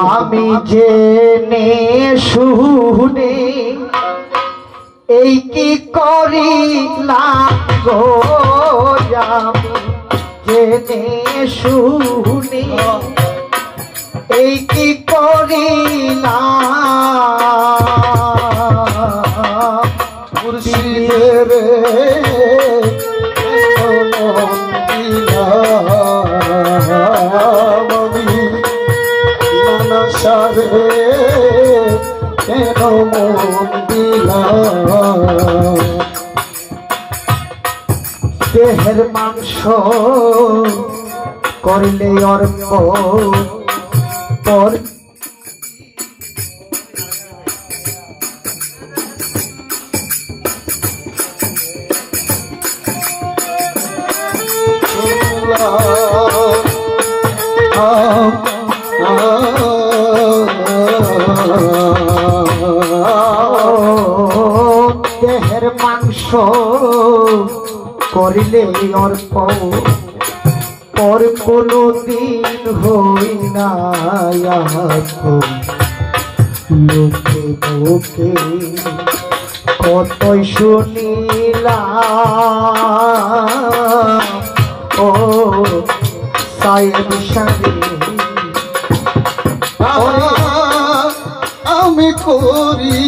আমি জেনে শুনে এই কি করিলাম গো জেনে শুনে এই কি করিলাম দেহের মাংস করলে অর্প পর দেহের মাংস করিলে অর্প পর কোনো দিন হই না লোকে লোকে কতই শুনিলাম, ও সাহেব সাহেব। আমি করি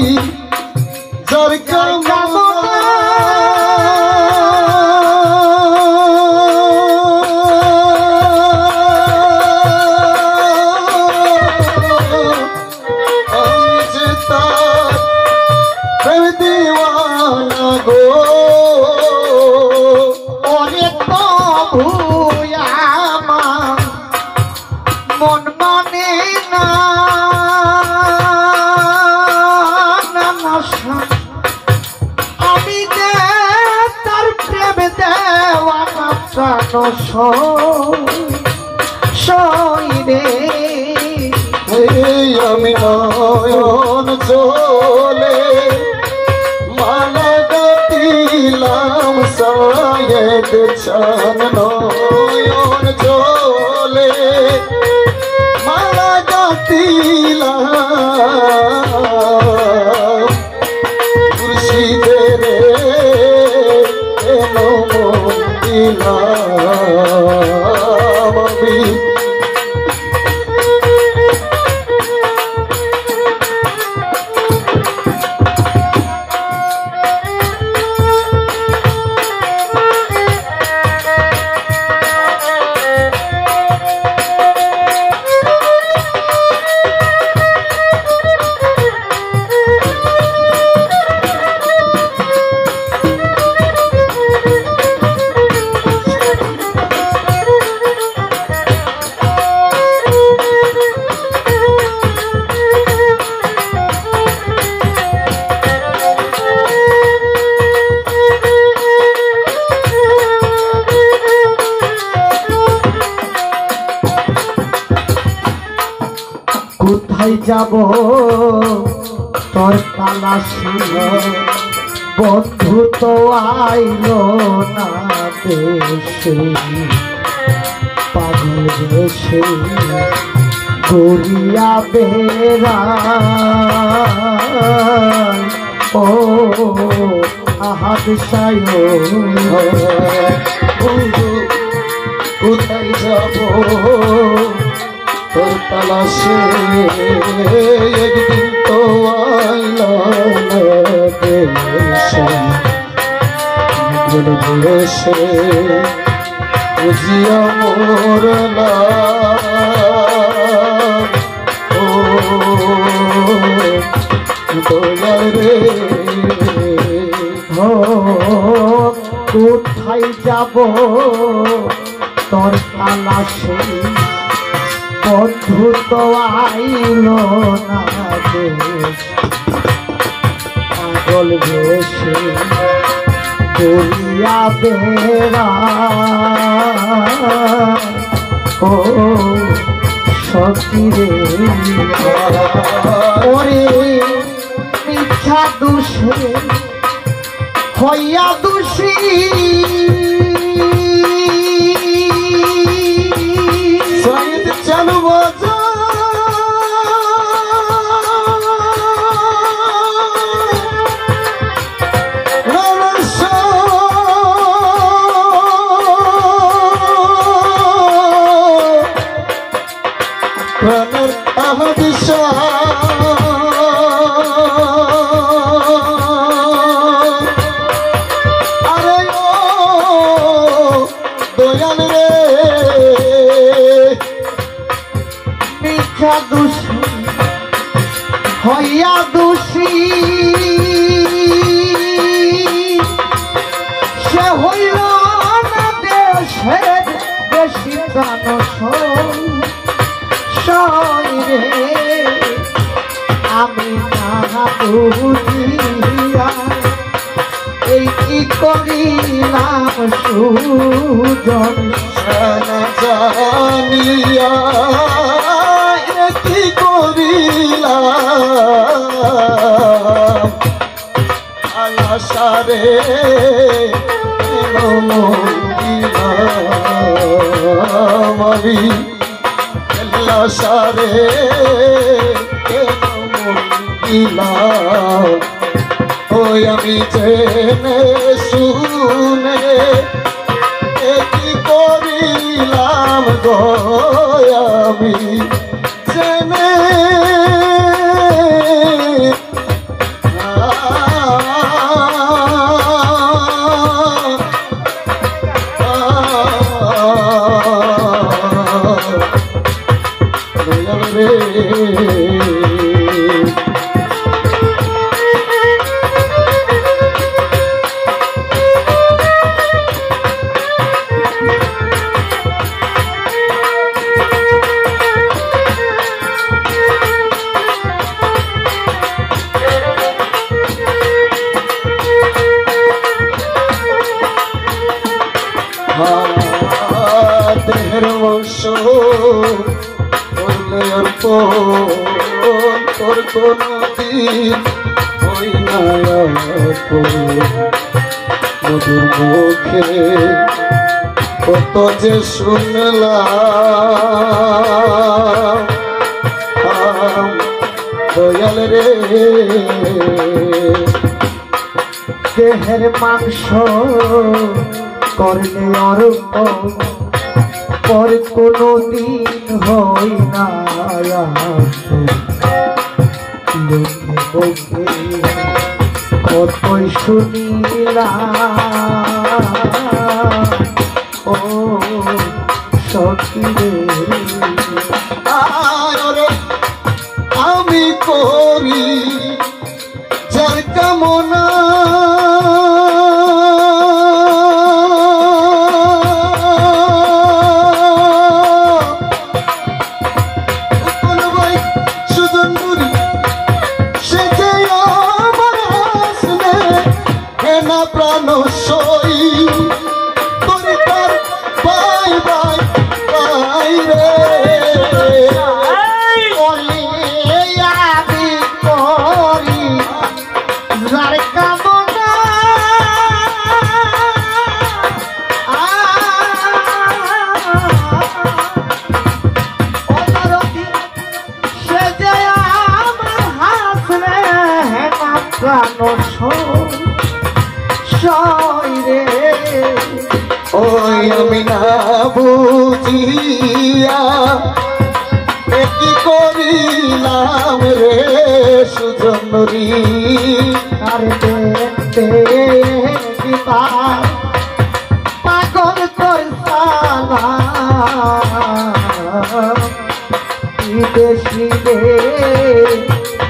সইরে আমি নয়ন চলে মালা গতিলাম সায়েদ চান নয়ন চলে। কোথায় যাব? তোর তালা ছিল। বন্ধু তো আইলো না দেশে। পাগল বেড়া। ও আহাদ সায় কোথায় যাব? তোর তালাশে একদিন তো দেশে বুঝিয়া মোরলা ও দয়া রে কোথায় যাব? তোর তালাশে বন্ধু তো আইল না দেশ পাগল বেশে করিয়া বেড়া ও সকিরে ওরে মিথ্যা দোষে হইয়া দোষী হইয়া দোষী। সে হইল না দেশের বেশি প্রাণ রে, আমি না এই কি করিলাম সুজন জানিয়া। আমি আলাসারে দিলাম ওই আমি জেনে শুনে কি করিলাম গো আমি? ওই মধুর মুখে কত যে শুনলাম দয়াল রে দেহের মাংস করলে অর্প পর কোনো দিন হই না বকে কতই শুনিলাম ও আমি করি যার কামনা হেনা প্রাণ সই তোর বাই বাই রে। আর দেখতে পাগল বিদেশি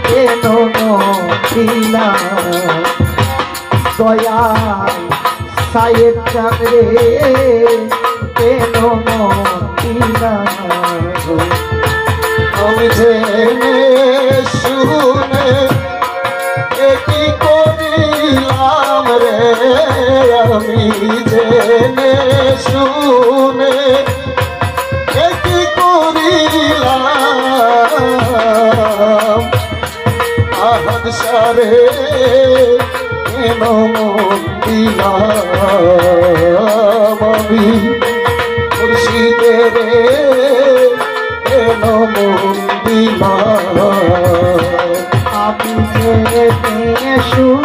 কেন দিলা দয়া সাহেব চাঁদরে কেন দিলা সারে কেন আমি মুর্শিদের কেন মন আমি জেনে শুনে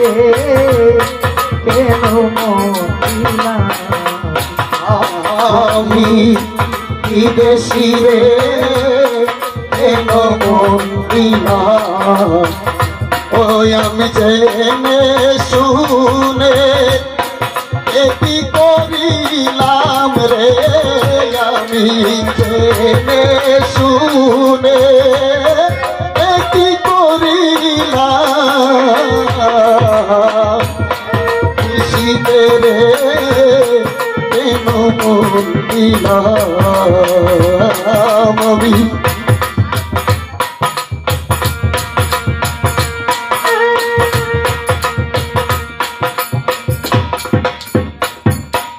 রে কেন মহিলা। আমি বিদেশি রে কেন দিলাম ওই আমি জেনে শুনে এটি করিলাম রে, আমি জেনে শুনে কেন আমি